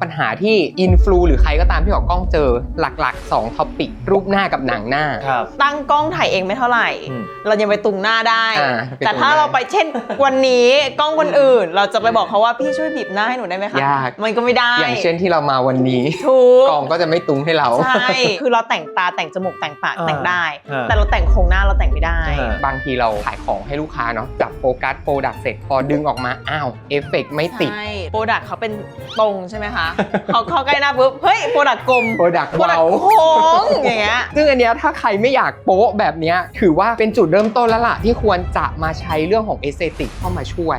ปัญ หาที่อินฟลูหรือใครก็ตามที่ออกกล้องเจอหลักๆ2ท็อปิกรูปหน้ากับหนังหน้า ครับ ตั้งกล้องถ่ายเองไม่เท่าไหร่ อืมเรายังไปตุงหน้าได้ อ่าไปแต่ตุงถ้าได้เราไปเช่น วันนี้กล้องคนอื่น เราจะไปบอกเขาว่าพี่ช่วยบีบหน้าให้หนูได้ไหมคะยาก มันก็ไม่ได้อย่างเช่นที่เรามาวันนี้ ถูกกองก็จะไม่ตุ้งให้เรา ใช่ คือเราแต่งตาแต่งจมูกแต่งปากอ่าแต่งได้ อ่าแต่เราแต่งโครงหน้าเราแต่งไม่ได้ อ่า บางทีเราขายของให้ลูกค้าเนาะจับโฟกัสโปรดักเสร็จพอดึงออกมา อ้าว เอฟเฟกต์ไม่ติด ใช่ โปรดักเขาเป็นตรงใช่ไหมคะเขาเข้าใกล้หน้าปุ๊บ เฮ้ยโปรดักกลมโปรดักโปรดักเบา โค้งอย่างเงี้ย ซึ่งอันเนี้ยถ้าใครไม่อยากโป๊ะแบบเนี้ยถือว่าเป็นจุดเริ่มต้นแล้วล่ะ ที่ควรจะมาใช้เรื่องของเอสเตติกเข้ามาช่วย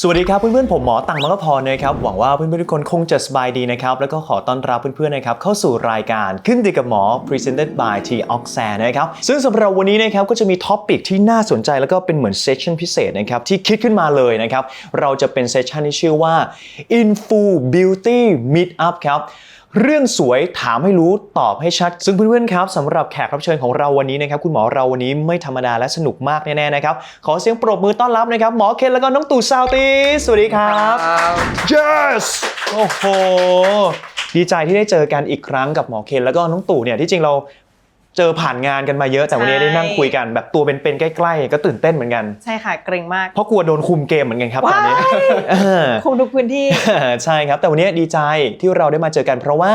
สวัสดีครับเพื่อนๆผมหมอตังมังกรพรนะครับหวังว่าเพื่อนๆทุกคนคงจะสบายดีนะครับแล้วก็ขอต้อนรับเพื่อนๆนะครับเข้าสู่รายการขึ้นดีกับหมอ Presented by T Oxan นะครับซึ่งสำหรับวันนี้นะครับก็จะมีท็อปิกที่น่าสนใจแล้วก็เป็นเหมือนเซสชั่นพิเศษนะครับที่คิดขึ้นมาเลยนะครับเราจะเป็นเซสชั่นที่ชื่อว่า Info Beauty Meetup ครับ เรื่องสวยถามให้รู้ตอบให้ชัด ซึ่งเพื่อนๆครับสำหรับแขกรับเชิญของเราวันนี้นะครับคุณหมอเราวันนี้ไม่ธรรมดาและสนุกมากแน่ๆนะครับขอเสียงปรบมือต้อนรับนะครับหมอเคนแล้วก็น้องตู่ซาวตีสวัสดีครับ yes โอ้โห ดีใจที่ได้เจอกันอีกครั้งกับหมอเคนแล้วก็น้องตู่เนี่ยที่จริงเรา เจอผ่านงานกันมาเยอะแต่วันนี้ใช่ได้นั่งคุยกันแบบตัวเป็นๆใกล้ๆ ก็ตื่นเต้นเหมือนกันใช่ค่ะเกรงมาก เพราะกลัวโดนคุมเกมเหมือนกันครับตอนนี้ว้ายเออคงทุกพื้นที่ใช่ครับ แต่วันนี้ดีใจที่เราได้มาเจอกันเพราะว่า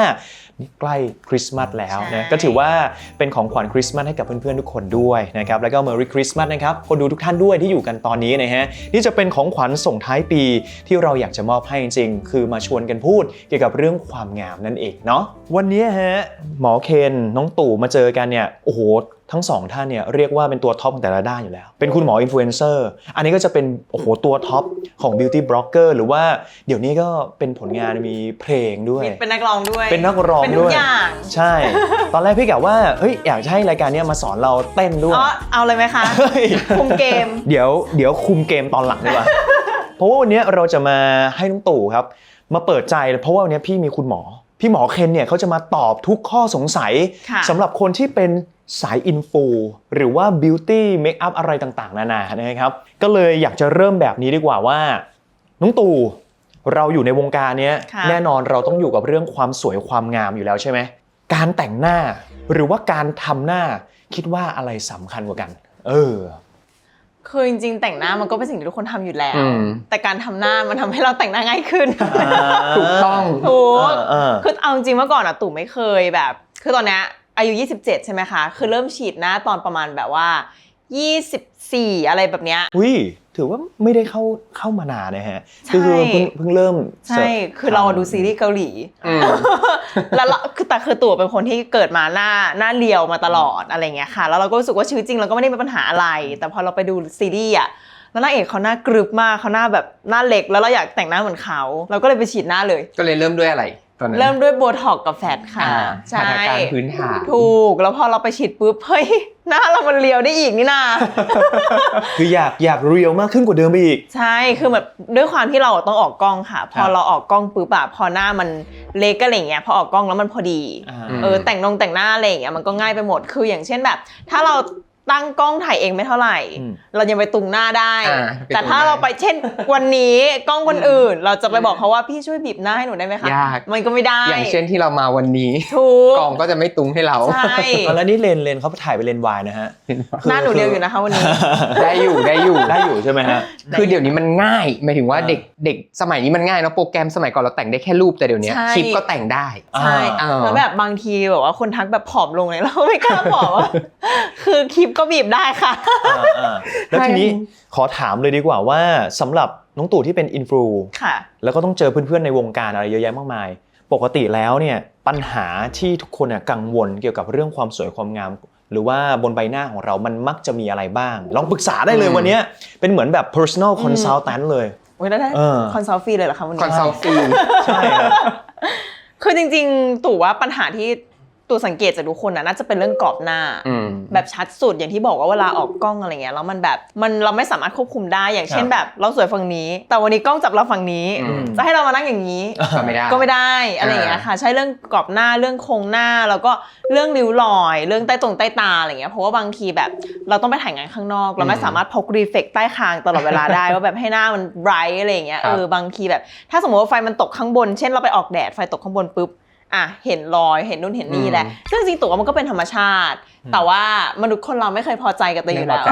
นี่ใกล้คริสต์มาสแล้วนะใช่ก็ถือว่าเป็นของขวัญคริสต์มาสให้กับเพื่อนๆทุกคนด้วยนะครับแล้วก็ Merry Christmas นะครับคนดูทุกท่านด้วยที่อยู่กันตอนนี้นะฮะนี่จะเป็นของขวัญส่งท้ายปีที่เราอยากจะมอบให้จริงๆ คือมาชวนกันพูดเกี่ยวกับเรื่องความงามนั่นเองเนาะวันนี้ฮะหมอเคนน้องตู่มาเจอกันเนี่ยโอ้โห ทั้งสองท่านเนี่ยเรียกว่าเป็นตัวท็อปของแต่ละด้านอยู่แล้ว เป็นคุณหมออินฟลูเอนเซอร์อันนี้ก็จะเป็นโอ้โหตัวท็อปของ Beauty Blogger หรือว่าเดี๋ยวนี้ก็เป็นผลงานมีเพลงด้วย เป็นนักร้องด้วย เป็นนักร้องเป็นทุด้กวยอย่างใช่ ตอนแรกพี่กะว่าเฮ้ยอยากจะให้รายการเนี้ยมาสอนเราเต้นด้วยอ๋อเอาเลยไหมคะเฮ้ยคุมเกม เดี๋ยวเดี๋ยวคุมเกมตอนหลังดีกว่าเพราะว่าวันนี้เราจะมาให้น้องตู่ครับ มาเปิดใจเลยเพราะว่าวันนี้พี่มีคุณหมอ พี่หมอเคนเนี่ยเขาจะมาตอบทุกข้อสงสัยค่ะสำหรับคนที่เป็น สายอินฟูหรือว่าบิวตี้เมคอัพอะไรต่างๆ นานานะครับ ก็เลยอยากจะเริ่มแบบนี้ดีกว่าว่า น้องตู่เราอยู่ในวงการเนี้ยค่ะแน่นอนเราต้องอยู่กับเรื่องความสวยความงามอยู่แล้วใช่ไหมการแต่งหน้าหรือว่าการทำหน้าคิดว่าอะไรสำคัญกว่ากัน เออคือจริงๆแต่งหน้ามันก็เป็นสิ่งที่ทุกคนทำอยู่แล้วอืมแต่การทำหน้ามันทำให้เราแต่งหน้าง่ายขึ้นถูกต้องถูกเออเออคือเอาจริงๆเมื่อก่อนอะตู่ไม่เคยแบบ คือตอนเนี้ย อายุ 27 ใช่ไหมคะ คือเริ่มฉีดหน้าตอนประมาณแบบว่า 24 อะไรแบบเนี้ย อุ้ยถือว่าไม่ได้เข้าเข้ามานานนะฮะใช่ คือเพิ่งเพิ่งเริ่มใช่ คือเราดูซีรีส์เกาหลี อืม แล้วเราคือแต่คือตู่เป็นคนที่เกิดมาหน้าหน้าเรียวมาตลอดอะไรเงี้ยค่ะ แล้วเราก็รู้สึกว่าชีวิตจริงเราก็ไม่ได้มีปัญหาอะไร แต่พอเราไปดูซีรีส์อะแล้วนางเอกเขาหน้ากรึบมากเขาหน้าแบบหน้าเล็กแล้วเราอยากแต่งหน้าเหมือนเขา เราก็เลยไปฉีดหน้าเลย ก็เลยเริ่มด้วยอะไร ตอนนั้นเริ่มด้วยโบท็อกกับแฟตค่ะ อ่าใช่ พัฒนาการพื้นฐาน ถูกแล้วพอเราไปฉีดปุ๊บเฮ้ยหน้าเรามันเรียวได้อีกนี่นา คืออยากอยากเรียวมากขึ้นกว่าเดิมไปอีก ใช่ คือแบบด้วยความที่เราต้องออกกล้องค่ะพครัอบเราออกกล้องปุ๊บอะพอหน้ามันเล็กอะไรอย่างเงี้ย พอออกกล้องแล้วมันพอดีอ่าเออแต่งนงแต่งหน้าอะไรอย่างเงี้ยมันก็ง่ายไปหมด คืออย่างเช่นแบบ ถ้าเรา ตั้งกล้องถ่ายเองไม่เท่าไหร่ อืมเรายังไปตุงหน้าได้ อ่าไปตุงแต่ถ้าได้เราไปเช่น วันนี้กล้องคนอื่น เราจะไปบอกเขาว่าพี่ช่วยบีบหน้าให้หนูได้ไหมคะยาก มันก็ไม่ได้อย่างเช่นที่เรามาวันนี้ ถูกกองก็จะไม่ตุ้งให้เรา ใช่ตอนแล้วนี่เลนเลนเขาถ่ายไปเลนวายนะฮะ หน้าหนูเรียวอยู่นะคะวันนี้ ได้อยู่ได้อยู่ ได้อยู่ใช่ไหมฮะ คือเดี๋ยวนี้มันง่ายหมายถึงว่าอ่า เด็กเด็กสมัยนี้มันง่ายเนาะโปรแกรมสมัยก่อนเราแต่งได้แค่รูปแต่เดี๋ยวนี้ใช่ คลิปก็แต่งได้ ใช่อ่า แล้วแบบบางทีแบบว่าคนทักแบบผอมลงเลยเราไม่กล้าผอมอะคือคลิปก็บีบได้ค่ะ อ่าอ่าแล้วทีนี้ขอถามเลยดีกว่าว่าสำหรับน้องตู่ที่เป็นอินฟลูค่ะ แล้วก็ต้องเจอเพื่อนๆในวงการอะไรเยอะแยะมากมาย ปกติแล้วเนี่ยปัญหาที่ทุกคนน่ะกังวลเกี่ยวกับเรื่องความสวยความงาม หรือว่าบนใบหน้าของเรามันมักจะมีอะไรบ้าง ลองปรึกษาได้เลยอืม วันเนี้ยเป็นเหมือนแบบ personal consultant เลย โอ้ยได้ได้เออ คอนซัลท์ฟรีเลยเหรอคะวันคอนนี้ซัลท์ฟรี ใช่ครับ คือจริงๆ ตู่ว่าปัญหาที่ ตัวสังเกตจากทุกคนนะน่าจะเป็นเรื่องกรอบหน้าอืมแบบชัดสุดอย่างที่บอกว่าเวลาออกกล้องอะไรเงี้ยแล้วมันแบบมันเราไม่สามารถควบคุมได้อย่างเช่นครับแบบ เราสวยฝั่งนี้ แต่วันนี้กล้องจับเราฝั่งนี้อืมจะให้เรามานั่งอย่างนี้ ก็ไม่ได้ก็ไม่ได้อะไรอย่างเงี้ยค่ะ ใช้เรื่องกรอบหน้าเรื่องโครงหน้าแล้วก็เรื่องริ้วรอย เรื่องใต้ตรงใต้ตาอะไรเงี้ยเพราะว่าบางทีแบบเราต้องไปถ่ายงานข้างนอก เราไม่อืมสามารถพกรีเฟกใต้คางตลอดเวลาได้ว่าแบบให้หน้ามันไบรท์อะไรอย่างเงี้ยครับเออบางทีแบบ ถ้าสมมติว่าไฟมันตกข้างบน เช่นเราไปออกแดดไฟตกข้างบนปุ๊บ อะเห็นรอยเห็นนู่นเห็นนี่แหละซึ่งจริงๆตัวมันก็เป็นธรรมชาติ แต่ว่ามนุษย์คนเราไม่เคยพอใจกับตัวเองอยู่ไม่พอแล้วใจ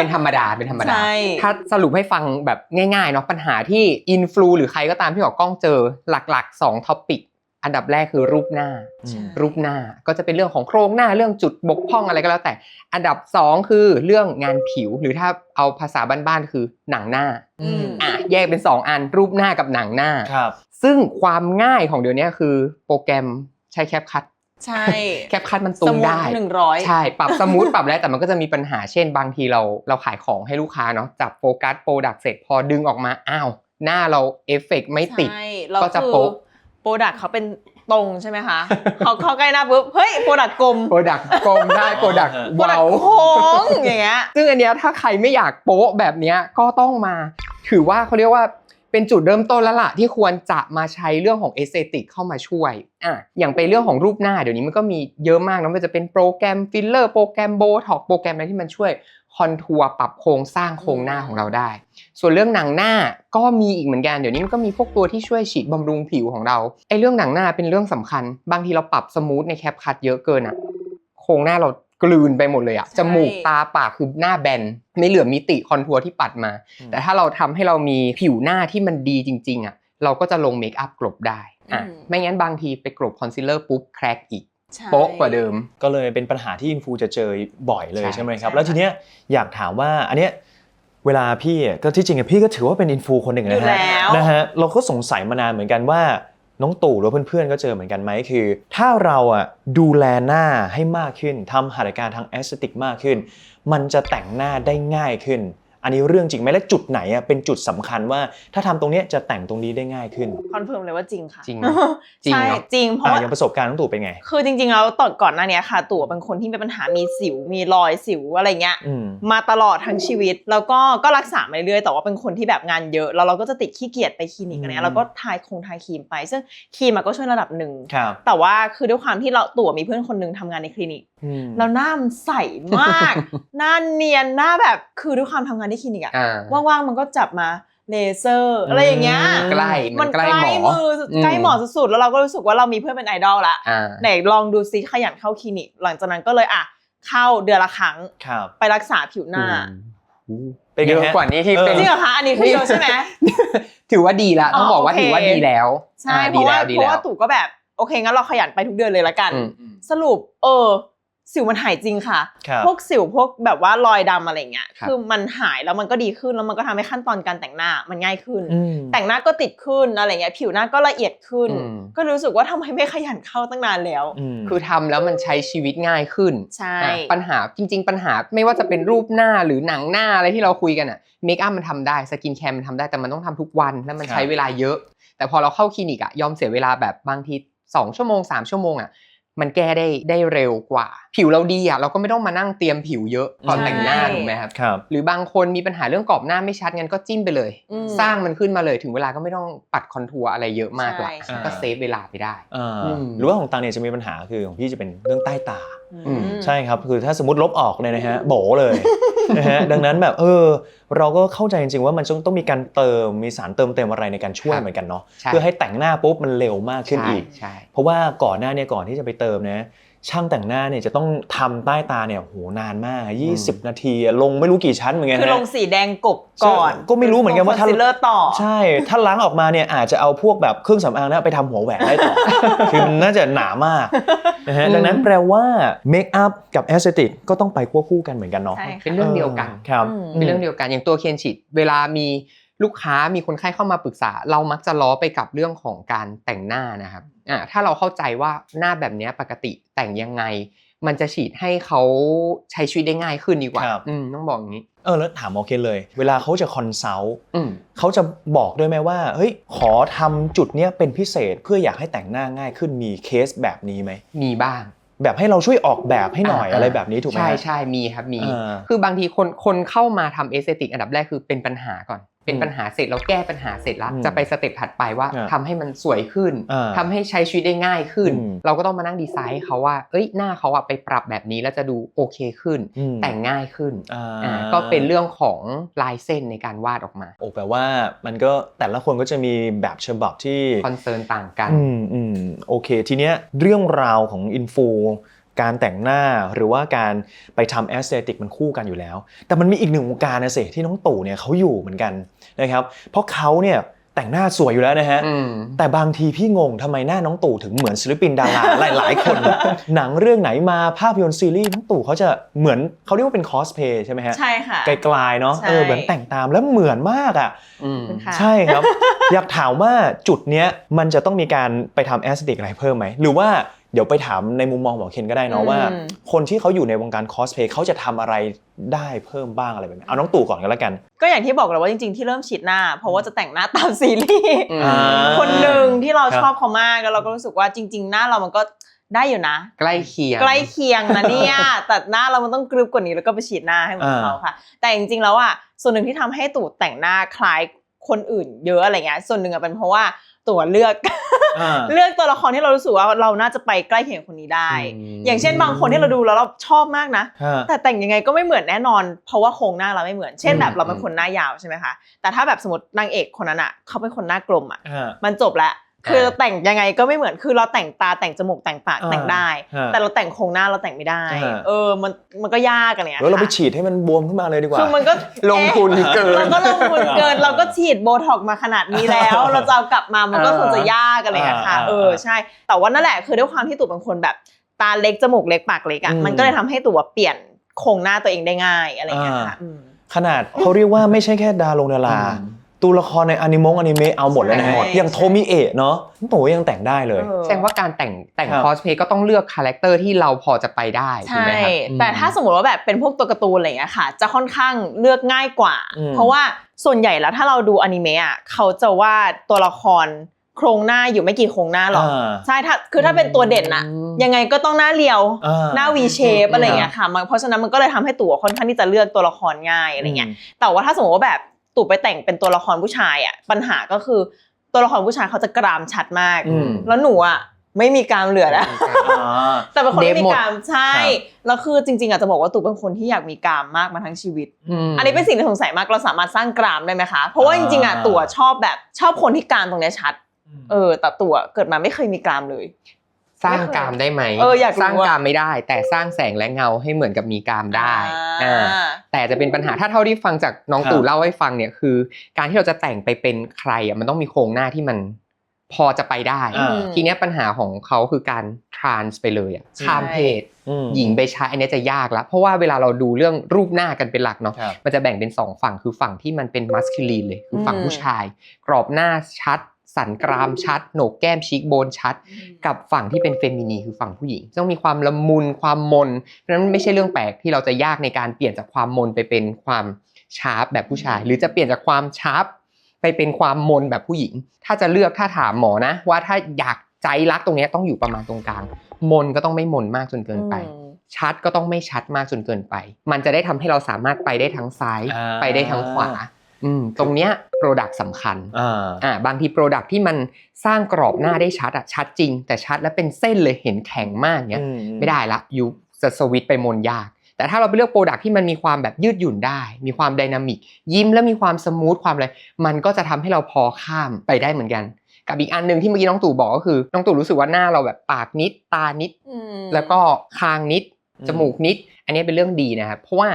เป็นธรรมดาเป็นธรรมดาใช่ถ้าสรุปให้ฟังแบบง่ายๆเนาะปัญหาที่อินฟลูหรือใครก็ตามที่ออกกล้องเจอหลักๆ2ท็อปิกอันดับแรกคือรูปหน้าอืมรูปหน้าก็จะเป็นเรื่องของโครงหน้าเรื่องจุดบกพร่องอะไรก็แล้วแต่ อันดับ 2 คือเรื่องงานผิวหรือถ้าเอาภาษาบ้านๆคือหนังหน้าอืมอะแยกเป็น 2 อันรูปหน้ากับหนังหน้าครับ ซึ่งความง่ายของเดี๋ยวนี้คือโปรแกรมใช้แคปคัทใช่แคปคัทมันตูสมมุดได้หนึ่งร้อยใช่ปรับสมูทปรับแล้วแต่มันก็จะมีปัญหาเช่น บางทีเราเราขายของให้ลูกค้าเนาะจับโฟกัสโปรดักเสร็จพอดึงออกมาอ้าว หน้าเราเอฟเฟกต์ไม่ติดใช่แล้วก็จะคือโป๊ะโปรดักเขาเป็นตรงใช่ไหมคะ เขาเข้าใกล้หน้าปุ๊บ เฮ้ย โปรดักกลม โปรดักกลมได้ โปรดักโปรดัเว้ากโค้งอย่างเงี้ย ซึ่งอันเนี้ยถ้าใครไม่อยากโป๊ะแบบเนี้ยก็ต้องมา ถือว่าเขาเรียกว่า เป็นจุดเริ่มต้นแล้วล่ะที่ควรจะมาใช้เรื่องของเอสเตติกเข้ามาช่วยอะอย่างเป็นเรื่องของรูปหน้าเดี๋ยวนี้มันก็มีเยอะมากนะมันจะเป็นโปรแกรมฟิลเลอร์โปรแกรมโบท็อกโปรแกรมอะไรที่มันช่วยคอนทัวร์ปรับโครงสร้างโครงหน้าของเราได้ ส่วนเรื่องหนังหน้าก็มีอีกเหมือนกัน เดี๋ยวนี้มันก็มีพวกตัวที่ช่วยฉีดบำรุงผิวของเรา ไอ้เรื่องหนังหน้าเป็นเรื่องสำคัญ บางทีเราปรับสมูทในแคปคัทเยอะเกินอะโครงหน้าเรา กลืนไปหมดเลยอะใช่จมูกตาปากคือหน้าแบน ไม่เหลือมิติคอนทัวร์ที่ปัดมาอืมแต่ถ้าเราทำให้เรามีผิวหน้าที่มันดีจริง ๆอะเราก็จะลงเมคอัพกลบได้อะอืมไม่งั้นบางทีไปกลบคอนซีลเลอร์ปุ๊บแครกอีกใช่โป๊ะกว่าเดิม ก็เลยเป็นปัญหาที่อินฟูจะเจอบ่อยเลยใช่ใช่ไหมครับใช่แล้วทีเนี้ยอยากถามว่าอันเนี้ยเวลาพี่อะก็ที่จริงอะพี่ก็ถือว่าเป็นอินฟูคนหนึ่งอยู่นะฮะแล้วนะฮะเราก็สงสัยมานานเหมือนกันว่า น้องตู่หรือเพื่อนๆก็เจอเหมือนกันไหมคือ ถ้าเราอะดูแลหน้าให้มากขึ้นทำหัตถการทางแอสเตติกมากขึ้น มันจะแต่งหน้าได้ง่ายขึ้น อันนี้เรื่องจริงไหมและจุดไหนอะเป็นจุดสำคัญว่าถ้าทำตรงเนี้ยจะแต่งตรงนี้ได้ง่ายขึ้นคอนเฟิร์มเลยว่าจริงค่ะจริงไหมจริงใช่เนอะจริงเพราะอะว่าอย่างประสบการณ์น้องตู่เป็นไง คือจริงๆแล้วตอนก่อนหน้านี้ค่ะ ตู่เป็นคนที่มีปัญหามีสิวมีรอยสิวอะไรเงี้ยอืมมาตลอดทั้งชีวิต แล้วก็ก็รักษามาเรื่อยๆแต่ว่าเป็นคนที่แบบงานเยอะแล้วเราก็จะติดขี้เกียจไปคลินิกอะไรอืเงี้มยเราก็ทายคงทายครีมไป ซึ่งครีมมันก็ช่วยระดับหนึ่งครับแต่ว่าคือด้วยความที่เราตู่มีเพื่อนคนหนึงทำงานในคลินิกอืมแล้วหน้ามันใสมากหน้าเนียนหน้าแบบคือด้วยความทำงานที่คลินิกอะอ่าว่างๆมันก็จับมาเลเซอร์อะไรอย่างเงี้ยใกล้มันใกล้หมอมือใกล้หมอสุดๆแล้วเราก็รู้สึกว่าเรามีเพื่อนเป็นไอดอลละอ่าไหนลองดูซิขยันเข้าคลินิก หลังจากนั้นก็เลยอะเข้าเดือนละครั้งครับไปรักษาผิวหน้าเป็นไงเยอะฮะกว่านี้ที่เออเป็นจริงเหรอคะอันนี้คือเยอะใช่ไหมถือว่าดีละต้องบอกว่าอ๋อโอเคถือว่าดีแล้วใช่อ่เพราะว่าดีเพราะแล้วว่าตู่ก็แบบโอเคงั้นเราขยันไปทุกเดือนเลยละกันอืมอืมสรุปเออ สิวมันหายจริงค่ะ ครับพวกสิวพวกแบบว่ารอยดำอะไรเงี้ยครับ คือมันหายแล้วมันก็ดีขึ้นแล้วมันก็ทำให้ขั้นตอนการแต่งหน้ามันง่ายขึ้น อืม แต่งหน้าก็ติดขึ้นอะไรเงี้ยผิวหน้าก็ละเอียดขึ้น อืม ก็รู้สึกว่าทำไมไม่ขยันเข้าตั้งนานแล้วอืมคือทำแล้วมันใช้ชีวิตง่ายขึ้นใช่ อะปัญหาจริง ๆ ปัญหาไม่ว่าจะเป็นรูปหน้าหรือหนังหน้าอะไรที่เราคุยกันอะเมคอัพมันทำได้สกินแคร์มันทำได้แต่มันต้องทำทุกวันแล้วมันครับใช้เวลาเยอะ แต่พอเราเข้าคลินิกอะยอมเสียเวลาแบบบางที 2 ชั่วโมง 3 ชั่วโมงอะ มันแก้ได้ได้เร็วกว่า ผิวเราดีอะเราก็ไม่ต้องมานั่งเตรียมผิวเยอะก่อนแต่งหน้าถูกไหมครับครับ หรือบางคนมีปัญหาเรื่องกรอบหน้าไม่ชัดงั้นก็จิ้มไปเลย อืม สร้างมันขึ้นมาเลยถึงเวลาก็ไม่ต้องปัดคอนทัวร์อะไรเยอะมากละใช่ใช่ก็เซฟเวลาไปได้ อ่าอืม หรือว่าของตังเนี่ยจะมีปัญหาคือของพี่จะเป็นเรื่องใต้ตาอืม ใช่ครับคือถ้าสมมติลบออกเนี่ยนะฮะโบเลยนะฮะดังนั้นแบบเออเราก็เข้าใจจริงๆว่ามันต้องต้องมีการเติมมีสารเติมเต็มอะไรในการช่วยครับเหมือนกันเนาะใช่เพื่อให้แต่งหน้าปุ๊บมันเร็วมากขึ้นใช่อีกใช่เพราะว่าก่อนหน้าเนี่ยก่อนที่จะไปเติมนะ ช่างแต่งหน้าเนี่ยจะต้องทำใต้ตาเนี่ยโหนานมาก 20 นาทีอะลงไม่รู้กี่ชั้นเหมือนกันคือนะลงสีแดงกบก่อนใช่ก็ไม่รู้เหมือนกันว่าคถ้าอนซีลเลอร์ต่อ ใช่ ถ้าล้างออกมาเนี่ยอาจจะเอาพวกแบบเครื่องสำอางนะไปทำหัวแหวนได้ต่อ คือมันน่าจะหนามากนะฮะอืมดังนั้นแปลว่าเมคอัพกับแอสเซติกก็ต้องไปควบคู่กันเหมือนกันเนาะใช่เป็นเรื่องเดียวกันครับอืมเป็นเรื่องเดียวกันอย่างตัวเคนชิดเวลามี ลูกค้ามีคนไข้เข้ามาปรึกษา เรามักจะล้อไปกับเรื่องของการแต่งหน้านะครับอ่าถ้าเราเข้าใจว่าหน้าแบบเนี้ยปกติแต่งยังไง มันจะฉีดให้เขาใช้ชีวิตได้ง่ายขึ้นดีกว่าครับอืมต้องบอกอย่างนี้เออแล้วถามโอเคเลย เวลาเขาจะคอนซัลท์อืมเขาจะบอกด้วยไหมว่าเฮ้ยขอทำจุดเนี้ยเป็นพิเศษเพื่ออยากให้แต่งหน้าง่ายขึ้นมีเคสแบบนี้ไหมมีบ้างแบบให้เราช่วยออกแบบให้หน่อยอ่าอะไรแบบนี้ถูกไหมใช่ฮะใช่มีครับมีอ่าคือบางทีคนคนเข้ามาทำเอสเตติกอันดับแรกคือเป็นปัญหาก่อนเป็นปัญหาเสร็จเราแก้ปัญหาเสร็จแล้วอืมจะไปสเต็ปถัดไปว่าอ่าทำให้มันสวยขึ้นอ่าทำให้ใช้ชีวิตได้ง่ายขึ้นอืมเราก็ต้องมานั่งดีไซน์ให้เขาว่าเอ้ยหน้าเขาอะไปปรับแบบนี้แล้วจะดูโอเคขึ้นอืมแต่งง่ายขึ้นอ่าอ่าก็เป็นเรื่องของลายเส้นในการวาดออกมา โอ้แปลว่ามันก็แต่ละคนก็จะมีแบบฉบับที่คอนเซิร์นต่างกันอืมอืมโอเค ทีเนี้ยเรื่องราวของอินฟู การแต่งหน้าหรือว่าการไปทำแอสเตติกมันคู่กันอยู่แล้ว แต่มันมีอีกหนึ่งวงการนะสิที่น้องตู่เนี่ยเขาอยู่เหมือนกันนะครับ เพราะเขาเนี่ยแต่งหน้าสวยอยู่แล้วนะฮะ อืม แต่บางทีพี่งงทำไมหน้าน้องตู่ถึงเหมือนศิลปินดารา หลายๆ คน หนังเรื่องไหนมาภาพยนตร์ซีรีส์น้องตู่เขาจะเหมือนเขาเรียกว่าเป็นคอสเพย์ใช่ไหมฮะใช่ค่ะ ไกลๆเนาะใช่ เออเหมือนแต่งตามแล้วเหมือนมากอะ อืม ค่ะ ใช่ครับ อยากถามว่าจุดเนี้ยมันจะต้องมีการไปทำแอสติกอะไรเพิ่มไหม หรือว่า เดี๋ยวไปถามในมุมมองของเคนก็ได้เนาะอืมว่า คนที่เขาอยู่ในวงการคอสเพย์เขาจะทำอะไรได้เพิ่มบ้างอะไรแบบนี้เอาน้องตู่ก่อนก็แล้วกัน ก็อย่างที่บอกเลยว่าจริงๆที่เริ่มฉีดหน้า เพราะว่าจะแต่งหน้าตามซีรีส์อืมอ่าคนหนึ่งที่เราครับชอบเขามากแล้วเราก็รู้สึกว่าจริง ๆ หน้าเรามันก็ได้อยู่นะ ใกล้เคียง ใกล้เคียงนะเนี่ยแต่หน้าเรามันต้องกรึบกว่านี้แล้วก็ไปฉีดหน้าให้เหมือนอ่าเขาค่ะ แต่จริงๆแล้วอะส่วนหนึ่งที่ทำให้ตู่แต่งหน้าคล้ายคนอื่นเยอะอะไรเงี้ยส่วนหนึ่งอะเป็นเพราะว่า ตัวเลือกอ่าเลือกตัวละครที่เรารู้สึกว่าเราน่าจะไปใกล้เคียงกับคนนี้ได้อืมอย่างเช่นบางคนที่เราดูแล้วเราชอบมากนะฮะแต่แต่งยังไงก็ไม่เหมือนแน่นอน เพราะว่าโครงหน้าเราไม่เหมือน เช่นแบบอืมเราเป็นคนหน้ายาวใช่ไหมคะ แต่ถ้าแบบสมมตินางเอกคนนั้นอะเขาเป็นคนหน้ากลมอะฮะมันจบแล้ว คือแต่งยังไงก็ไม่เหมือนคือเราแต่งตาแต่งจมูกแต่งปากอ่าแต่งได้ฮะแต่เราแต่งโครงหน้าเราแต่งไม่ได้อ่าเออมันมันก็ยากกันเนี่ยแล้วเราไปค่ะฉีดให้มันบวมขึ้นมาเลยดีกว่าคือมันก็ลงทุนเกินเราก็ลงทุนเกินเราก็ฉีดโบท็อกซ์มาขนาดนี้แล้ว เราจะเอากลับมามันก็เออคงจะยากอะไรอย่างเงี้ยค่ะอ่าเออใช่ แต่ว่านั่นแหละคือด้วยความที่ตู่เป็นคนแบบตาเล็กจมูกเล็กปากเล็กอะอืมมันก็เลยทำให้ตู่เปลี่ยนโครงหน้าตัวเองได้ง่ายอะไรอย่างเงี้ยค่ะอ่าอืมขนาดเขาเรียกว่าไม่ใช่แค่ดารงดาราอืม ตัวละครในอนิมงอนิเมะเอาหมดแล้วนะฮะใช่ อย่างโทมิเอะเนาะน้องตู่ยังแต่งได้เลยเออแสดงว่าการแต่งแต่งครับ คอสเพย์ก็ต้องเลือกคาแรคเตอร์ที่เราพอจะไปได้ถูกใช่ ไหมครับแต่ถ้าสมมติว่าแบบเป็นพวกตัวการ์ตูนอะไรอย่างเงี้ยค่ะ จะค่อนข้างเลือกง่ายกว่า อืม เพราะว่าส่วนใหญ่แล้วถ้าเราดูอนิเมะอะเขาจะวาดตัวละครโครงหน้าอยู่ไม่กี่โครงหน้าหรอก อ่าใช่ถ้าคือถ้าเป็นตัวเด่นอะอืม ยังไงก็ต้องหน้าเรียว อ่าหน้า V shape อะไรอย่างเงี้ยค่ะมันเพราะฉะนั้นมันก็เลยทำให้ตู่ค่อนข้างที่จะเลือกตัวละครง่ายอะไรเงี้ย แต่ว่าถ้าสมมติว่าแบบ ตู่ไปแต่งเป็นตัวละครผู้ชายอะปัญหาก็คือตัวละครผู้ชายเขาจะกรามชัดมาก อืม แล้วหนูอะไม่มีกรามเหลือแล้ว อ่า แต่เป็นคนที่มีเดฟหมด กรามใช่ครับ แล้วคือจริงๆอาจจะบอกว่าตู่เป็นคนที่อยากมีกรามมากมาทั้งชีวิต ม อันนี้เป็นสิ่งที่สงสัยมากเราสามารถสร้างกรามได้ไหมคะเพราะว่าจริงๆอะอ่าตู่ชอบแบบชอบคนที่กรามตรงเนี้ยชัด เออแต่ตู่เกิดมาไม่เคยมีกรามเลย สร้างกรามได้ไหมเอออยากรู้สร้างอะกรามไม่ได้ แต่สร้างแสงและเงาให้เหมือนกับมีกรามได้อ่าอ่าแต่จะเป็นปัญหาถ้าเท่าที่ฟังจากน้องครับตู่เล่าให้ฟังเนี่ยคือ การที่เราจะแต่งไปเป็นใครอะมันต้องมีโครงหน้าที่มันพอจะไปได้อ่าทีเนี้ยปัญหาของเขาคือการ trans ไปเลยอะข้ามเพศอืมหญิงไปชายอันเนี้ยจะยากละเพราะว่าเวลาเราดูเรื่องรูปหน้ากันเป็นหลักเนาะครับมันจะแบ่งเป็นสองฝั่งคือฝั่งที่มันเป็นมัสคิลีนเลยคือฝั่งอืมผู้ชาย กรอบหน้าชัด สันกรามชัดโหนกแก้มชีกโบนชัด กับฝั่งที่เป็นเฟมินีคือฝั่งผู้หญิง ต้องมีความละมุนความมนเพราะฉะนั้นไม่ใช่เรื่องแปลกที่เราจะยากในการเปลี่ยนจากความมนไปเป็นความชาร์ปแบบผู้ชาย หรือจะเปลี่ยนจากความชาร์ปไปเป็นความมนแบบผู้หญิง ถ้าจะเลือกถ้าถามหมอนะ ว่าถ้าอยากใจรักตรงเนี้ยต้องอยู่ประมาณตรงกลาง มนก็ต้องไม่มนมากจนเกินไปอืมชัดก็ต้องไม่ชัดมากจนเกินไป มันจะได้ทำให้เราสามารถไปได้ทั้งซ้ายอ่าไปได้ทั้งขวาอืม ตรงเนี้ยโปรดักต์สำคัญอ่าอ่าบางทีโปรดักต์ที่มันสร้างกรอบหน้าได้ชัดอะชัดจริง แต่ชัดแล้วเป็นเส้นเลยเห็นแข็งมากเนี้ยอืไม่ได้ละยูจะสวิตช์ไปมนยาก แต่ถ้าเราไปเลือกโปรดักต์ที่มันมีความแบบยืดหยุ่นได้ มีความไดนามิกยิ้มแล้วมีความสมูทความอะไรมันก็จะทำให้เราพอข้ามไปได้เหมือนกันกับอีกอันหนึ่งที่เมื่อกี้น้องตู่บอกก็คือ น้องตู่รู้สึกว่าหน้าเราแบบปากนิดตานิดอืมแล้วก็คางนิดอืมจมูกนิด อันนี้เป็นเรื่องดีนะครับเพราะว่า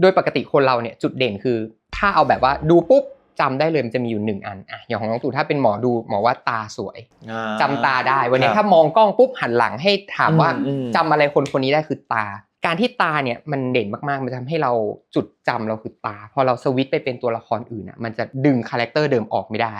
โดยปกติคนเราเนี่ยจุดเด่นคือ ถ้าเอาแบบว่าดูปุ๊บจำได้เลยมันจะมีอยู่หนึ่งอันอะอย่างของน้องตู่ถ้าเป็นหมอดูหมอว่าตาสวยอ่าจำตาได้ วันนี้ครับถ้ามองกล้องปุ๊บหันหลังให้ถามว่าอืมอืมจำอะไรคนคนนี้ได้คือตา การที่ตาเนี่ยมันเด่นมากๆ มันจะทำให้เราจุดจำเราคือตา พอเราสวิตช์ไปเป็นตัวละครอื่นอะมันจะดึงคาแรคเตอร์เดิมออกไม่ได้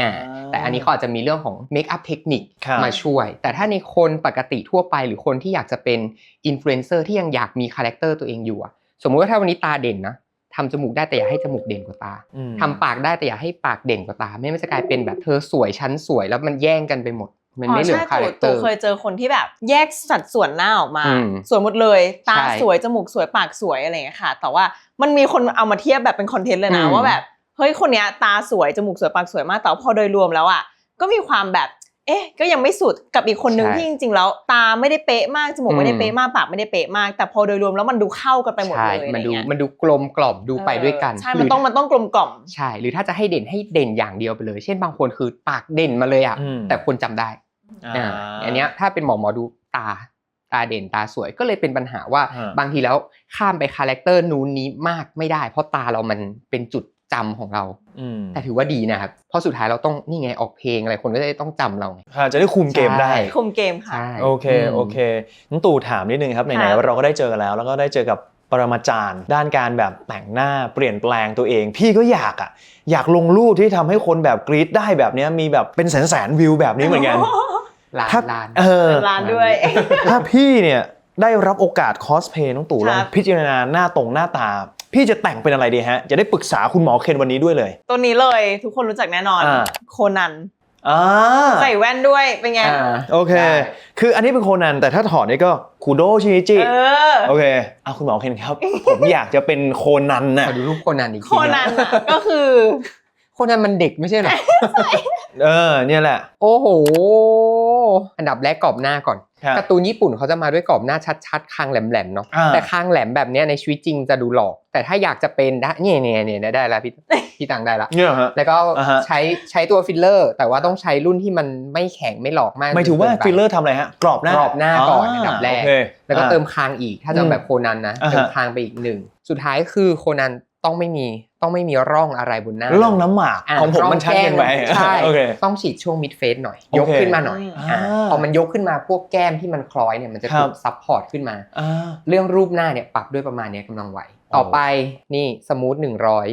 อ่าแต่อันนี้เขาอาจจะมีเรื่องของเมคอัพเทคนิคครับมาช่วย แต่ถ้าในคนปกติทั่วไปหรือคนที่อยากจะเป็นอินฟลูเอนเซอร์ที่ยังอยากมีคาแรคเตอร์ตัวเองอยู่อะสมมุติว่าถ้าวันนี้ตาเด่นนะ ทำจมูกได้แต่อย่าให้จมูกเด่นกว่าตาอืมทำปากได้แต่อย่าให้ปากเด่นกว่าตา ไม่งั้นมันจะกลายเป็นแบบเธอสวยฉันสวยแล้วมันแย่งกันไปหมด มันไม่เหลือใช่คาแรคเตอตู่ร์เคยเจอคนที่แบบ แยกสัดส่วนหน้าออกมาอืมสวยหมดเลย ตาใช่สวยจมูกสวยปากสวยอะไรอย่างเงี้ยค่ะ แต่ว่ามันมีคนเอามาเทียบแบบเป็นคอนเทนต์เลยนะอืมว่าแบบเฮ้ยคนเนี้ยตาสวยจมูกสวยปากสวยมากแต่ว่าพอโดยรวมแล้วอะก็มีความแบบ เอ๊ะก็ยังไม่สุดกับอีกคนนึงที่จริงๆแล้ว ตาไม่ได้เป๊ะมากจมูกไม่ได้เป๊ะมากปากไม่ได้เป๊ะมาก แต่พอโดยรวมแล้วมันดูเข้ากันไปหมดใช่เลยอะไรมันดูเงี้ยมันดูกลมกล่อมดูไปด้วยกันใช่หมันรือต้องมันต้องกลมกล่อมใช่หรือถ้าจะให้เด่นให้เด่นอย่างเดียวไปเลย เช่นบางคนคือปากเด่นมาเลยอะอืมแต่คนจำได้อ่าอ่าอันเนี้ยถ้าเป็นหมอหมอดูตาตาเด่นตาสวยก็เลยเป็นปัญหาว่าอ่าบางทีแล้วข้ามไปคาแรคเตอร์นู้นนี้มากไม่ได้ เพราะตาเรามันเป็นจุด จำของเราอืมแต่ถือว่าดีนะครับ เพราะสุดท้ายเราต้องนี่ไงออกเพลงอะไรคนก็จะได้ต้องจำเราไงค่ะจะได้คุมเกมได้ใช่คุมเกมค่ะใช่โอเคมโอเคน้องตู่ถามนิดนึงครับไหนค่ะๆเราก็ได้เจอกันแล้ว แล้วก็ได้เจอกับปรมาจารย์ ด้านการแบบแต่งหน้าเปลี่ยนแปลงตัวเอง พี่ก็อยากอะอยากลงรูปที่ทำให้คนแบบกรี๊ดได้แบบเนี้ยมีแบบเป็นแสนแสนๆวิวแบบนี้เหมือนกันลานถ้าลานเออร้านด้วย ถ้าพี่เนี่ยได้รับโอกาสคอสเพย์น้องตู่ลองครับพิจารณาหน้าตรงหน้าตา พี่จะแต่งเป็นอะไรดีฮะ จะได้ปรึกษาคุณหมอเคนวันนี้ด้วยเลย ตัวนี้เลยทุกคนรู้จักแน่นอน อ่า โคนัน อ่าใส่แว่นด้วยเป็นไง อ่าโอเค ได้ คืออันนี้เป็นโคนันแต่ถ้าถอดนี่ก็คูโดชินิจิเออ โอเคอะคุณหมอเคนครับ ผมอยากจะเป็นโคนันน่ะขอดูรูปโคนันอีกโคทีนันอะก็คือโคนันมันเด็กไม่ใช่เหรอ เออเนี่ยแหละ โอ้โห อันดับแรกกรอบหน้าก่อนครับ การ์ตูนญี่ปุ่นเขาจะมาด้วยกรอบหน้าชัดๆคางแหลมๆเนาะอ่าแต่คางแหลมแบบเนี้ยในชีวิตจริงจะดูหลอก แต่ถ้าอยากจะเป็นได้เนี่ยเนี่ยเนี่ยได้แล้วพี่พี่ตังได้ละเนี่ยฮะแล้วก็อ่าฮะใช้ใช้ตัวฟิลเลอร์ แต่ว่าต้องใช้รุ่นที่มันไม่แข็งไม่หลอกมากหมายถึงว่าจนกินไปฟิลเลอร์ทำอะไรฮะกรอบหน้ากรอบหน้าก่อนอันดับแรกโอเคแล้วก็อ่าเติมคางอีกถ้าจะอืมแบบโคนันนะอ่าฮะเติมคางไปอีกหนึ่งสุดท้ายคือโคนัน ต้องไม่มีต้องไม่มีร่องอะไรบนหน้าล่องน้ำหมากะของผมมันชัดเกินไปใช่โอเคต้องฉีดช่วงมิดเฟสหน่อยโอยกเคขึ้นมาหน่อยอืมอ่าอ่าพอมันยกขึ้นมาพวกแก้มที่มันคล้อยเนี่ยมันจะครัถูบกซับพอร์ตขึ้นมาอ่าเรื่องรูปหน้าเนี่ยปรับด้วยประมาณเนี้ยกำลังไหวต่อไปนี่สมูทหนึ่งร้อย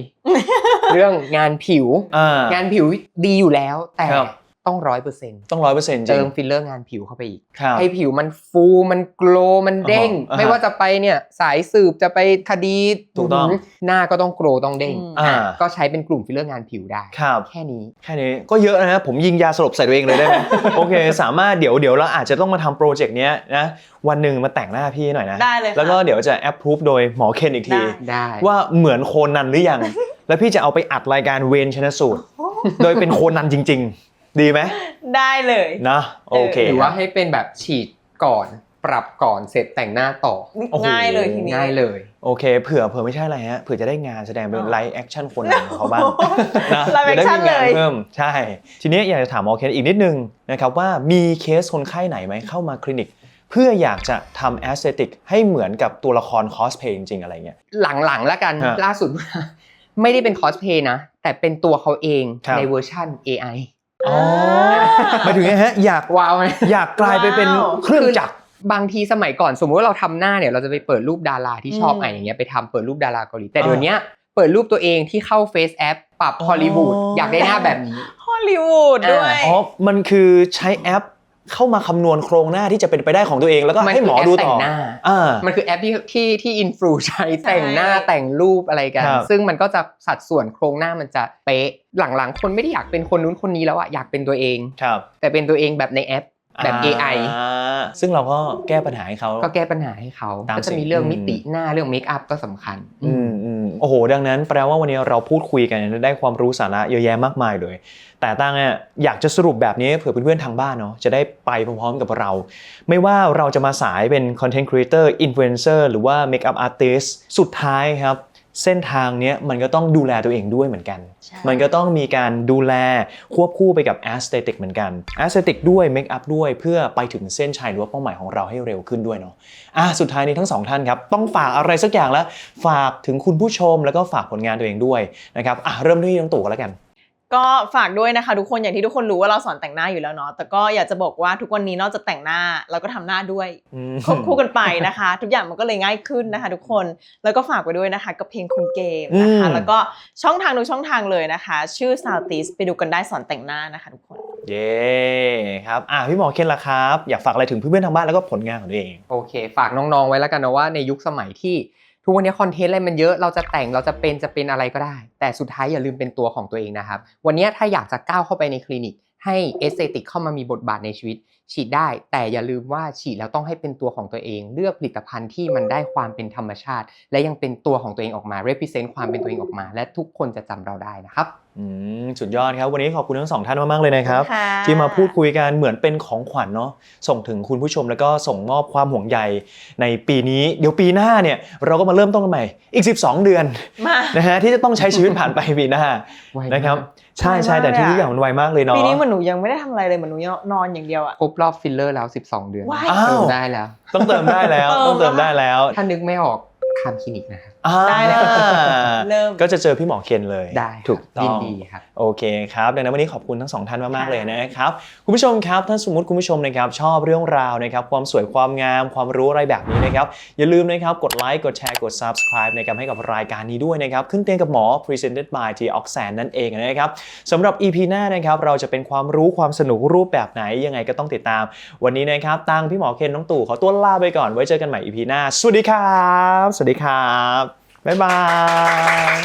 เรื่องงานผิวอ่างานผิวดีอยู่แล้วแต่ครับ ต้องร้อยเปอร์เซ็นต์ต้องร้อยเปอร์เซ็นต์จริเติงมฟิลเลอร์งานผิวเข้าไปอีก ครับ ให้ผิวมันฟูมันโกลมันเด้ง อ่าฮะไม่ว่าจะไปเนี่ยสายสืบจะไปคดีถูกต้องหน้าก็ต้องโกลต้องเด้งอืมอะอ่า ก็ใช้เป็นกลุ่มฟิลเลอร์งานผิวได้ ครับ แค่นี้ แค่นี้ก็เยอะนะฮะผมยิงยาสลบใส่ตัวเองเลยได้ไหม โอเค สามารถเดี๋ยวเดี๋ยวเราอาจจะต้องมาทำโปรเจกต์เนี้ยนะวันหนึ่งมาแต่งหน้าพี่หน่อยนะ ได้เลยค่ะ แล้วก็เดี๋ยวจะแอปพรูฟโดยหมอเคนอีกที ได้ ได้ว่าเหมือนโคนันหรือยัง แล้วพี่จะเอาไปอัดรายการเวนชนะสูตร โดยเป็นโคนันจริงๆ ดีไหมได้เลยนะ โอเคหรือว่าให้เป็นแบบฉีดก่อนปรับก่อนเสร็จแต่งหน้าต่อโอ้โหง่ายเลยทีนี้ง่ายเลย โอเคเผื่อเผื่อไม่ใช่อะไรฮะเผื่อจะได้งานแสดงเป็นไลฟ์แอคชั่นคนหนึ่งของเขาบ้างนะไลฟ์แอจะคได้ชั่นมีงานเลยเพิ่มใช่ ทีนี้อยากจะถามหมอเคนอีกนิดนึงนะครับว่ามีเคสคนไข้ไหนไหมเข้ามาคลินิก เพื่ออยากจะทำแอสเซติกให้เหมือนกับตัวละครคอสเพย์จริงๆอะไรเงี้ยหลังๆแล้วกันฮะล่าสุด ไม่ได้เป็นคอสเพย์นะแต่เป็นตัวเขาเองครับในเวอร์ชั่น AI อ๋อหมายถึงไงฮะอยากว้าวไหมอยากกลายไปเป็นว้าวเครื่องจักรบางทีสมัยก่อนสมมติว่าเราทำหน้าเนี่ยเราจะไปเปิดรูปดาราที่ชอบอืมไอะอย่างเงี้ยไปทำเปิดรูปดาราเกาหลีแต่อ่าเดี๋ยวเนี้ยเปิดรูปตัวเองที่เข้าเฟซแอปปรับอ๋อฮอลลีวูดอยากได้หน้าแบบนี้ฮอลลีวูดด้วยอ๋อมันคือใช้แอป เข้ามาคำนวณโครงหน้าที่จะเป็นไปได้ของตัวเองแล้วก็มันให้หมอคือแอปดูแต่ต่องหน้าอ่ามันคือแอปที่ที่ที่อินฟลูใช้แต่งหน้าใช่แต่งรูปอะไรกันครับซึ่งมันก็จะสัดส่วนโครงหน้ามันจะเป๊ะหลังๆ คนไม่ได้อยากเป็นคนนู้นคนนี้แล้วอะอยากเป็นตัวเองครับแต่เป็นตัวเองแบบในแอป แบบ AI อ่าซึ่งเราก็แก้ปัญหาให้เขา ก็แก้ปัญหาให้เขาตามก็จะมีสิ่งเรื่องอืมมิติหน้าเรื่องเมคอัพก็สำคัญอืมอืมโอ้โห ดังนั้นแปลว่าวันนี้เราพูดคุยกันได้ความรู้สาระเยอะแยะมากมายเลย แต่ตั้งเนี่ยอยากจะสรุปแบบนี้เผื่อเพื่อนๆทางบ้านเนาะจะได้ไปพร้อมๆกับเรา ไม่ว่าเราจะมาสายเป็น Content Creator Influencer หรือว่า Makeup Artist สุดท้ายครับ เส้นทางเนี้ยมันก็ต้องดูแลตัวเองด้วยเหมือนกันใช่มันก็ต้องมีการดูแลควบคู่ไปกับ Aesthetic เหมือนกัน Aesthetic ด้วย Make-up ด้วยเพื่อไปถึงเส้นชัยหรือว่าเป้าหมายของเราให้เร็วขึ้นด้วยเนาะอะสุดท้ายนี้ทั้งสองท่านครับ ต้องฝากอะไรสักอย่างแล้ว ฝากถึงคุณผู้ชมแล้วก็ฝากผลงานตัวเองด้วยนะครับอะเริ่มที่น้องตู่กันแล้วกัน ก็ฝากด้วยนะคะ ทุกคนอย่างที่ทุกคนรู้ว่าเราสอนแต่งหน้าอยู่แล้วเนาะแต่ก็อยากจะบอกว่าทุกวันนี้นอกจากแต่งหน้าเราก็ทำหน้าด้วยอืมควบคู่กันไปนะคะ ทุกอย่างมันก็เลยง่ายขึ้นนะคะ ทุกคนแล้วก็ฝากไว้ด้วยนะคะ กับเพลงคุมเกมนะคะอืมแล้วก็ช่องทางทุกช่องทางเลยนะคะ ชื่อ s o u t i s ไปดูกันได้สอนแต่งหน้านะคะ ทุกคนเย้ครับอะพี่หมอเคนล่ะครับ อยากฝากอะไรถึงเพื่อนๆทางบ้านแล้วก็ผลงานของตัวเองโอเค ฝากน้องๆไว้แล้วกันนะว่าในยุคสมัยที่ ทุกวันนี้คอนเทนต์อะไรมันเยอะเราจะแต่งเราจะเป็นจะเป็นอะไรก็ได้ แต่สุดท้ายอย่าลืมเป็นตัวของตัวเองนะครับ วันนี้ถ้าอยากจะก้าวเข้าไปในคลินิก ให้เอสเตติกเข้ามามีบทบาทในชีวิต ฉีดได้ แต่อย่าลืมว่าฉีดแล้วต้องให้เป็นตัวของตัวเอง เลือกผลิตภัณฑ์ที่มันได้ความเป็นธรรมชาติ และยังเป็นตัวของตัวเองออกมา represent ความเป็นตัวเองออกมา และทุกคนจะจำเราได้นะครับสุดยอดครับ วันนี้ขอบคุณทั้งสองท่านมากๆเลยนะครับค่ะที่มาพูดคุยกันเหมือนเป็นของขวัญเนาะส่งถึงคุณผู้ชมแล้วก็ส่งมอบความห่วงใยในปีนี้ เดี๋ยวปีหน้าเนี่ยเราก็มาเริ่มต้นกันใหม่อีก 12 เดือนมานะฮะที่จะต้องใช้ชีวิตผ่านไปปีหน้าไวมากนะครับใช่ใช่ไวมากแต่ที่เลยอะทุกอย่างมันไวมากเลยเนาะปีนี้เหมือนหนูยังไม่ได้ทำอะไรเลยเหมือนหนูยังนอนอย่างเดียวอะครบรอบฟิลเลอร์แล้ว 12 เดือนว้ายอ้าวเติมได้แล้ว ต้องเติมได้แล้วเติมต้องเติมได้แล้ว ถ้านึกไม่ออกคามคลินิกนะครับอ่า ได้เลยเริ่ม ก็จะเจอพี่หมอเคนเลยได้ครับถูกต้ยิอนง ดีครับ โอเคครับดังนั้นวันนี้ขอบคุณทั้งสองท่านมากๆค่ะ เลยนะครับคุณผู้ชมครับถ้าสมมติคุณผู้ชมนะครับชอบเรื่องราวนะครับความสวยความงาม ความรู้อะไรแบบนี้นะครับอย่าลืมนะครับกดไลค์กดแชร์กด subscribe นะครับให้กับรายการนี้ด้วยนะครับขึ้นเตียงกับหมอ presented by T Oxan นั่นเองนะครับสำหรับ EP หน้านะครับเราจะเป็นความรู้ความสนุกรูปแบบไหนยังไงก็ต้องติดตาม วันนี้นะครับตังพี่หมอเคนน้องตู่ขอตัวลาไปก่อนไว้เจอกันใหม่ EP หน้าสวัสดีครับ สวัสดีครับ บ๊ายบาย